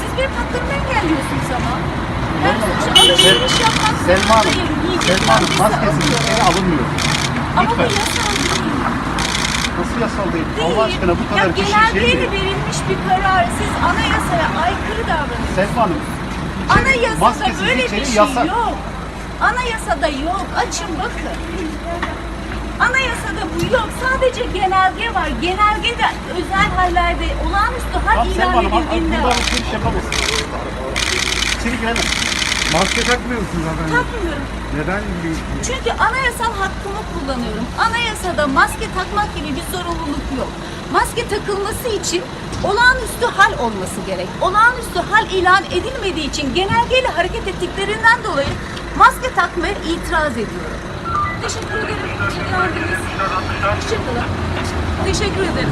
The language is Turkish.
Siz benim haklarımı engelliyorsunuz ama. Ben sonuçta alışveriş yapmak Selma Hanım, zorundayım. Yiyecek Selma Hanım maddesi maskesiz alıyorum. içeri alınmıyor. Ama bu Lütfen. yasal değil. Nasıl yasal değil? Değil. Allah aşkına bu kadar ya kişi şey genelgeyle değil. verilmiş bir karar. Siz anayasaya aykırı davranıyorsunuz. Selma Hanım, Anayasada maskesiz böyle bir içeri şey yasak. yok. Anayasada yok. Açın bakın. Yok. Sadece genelge var. Genelge de özel hallerde olağanüstü hal Tamam Selma ilan edildiğinde burada var. alışveriş yapamazsınız. İçeri giremez. Maske takmıyor musunuz hanımefendi? Takmıyorum. Neden? Çünkü anayasal hakkımı kullanıyorum. Anayasada maske takmak gibi bir zorunluluk yok. Maske takılması için olağanüstü hal olması gerek. Olağanüstü hal ilan edilmediği için genelgeyle hareket ettiklerinden dolayı maske takmaya itiraz ediyorum. Teşekkür ederim. Geldiniz. Hoşçakalın. Teşekkür ederim.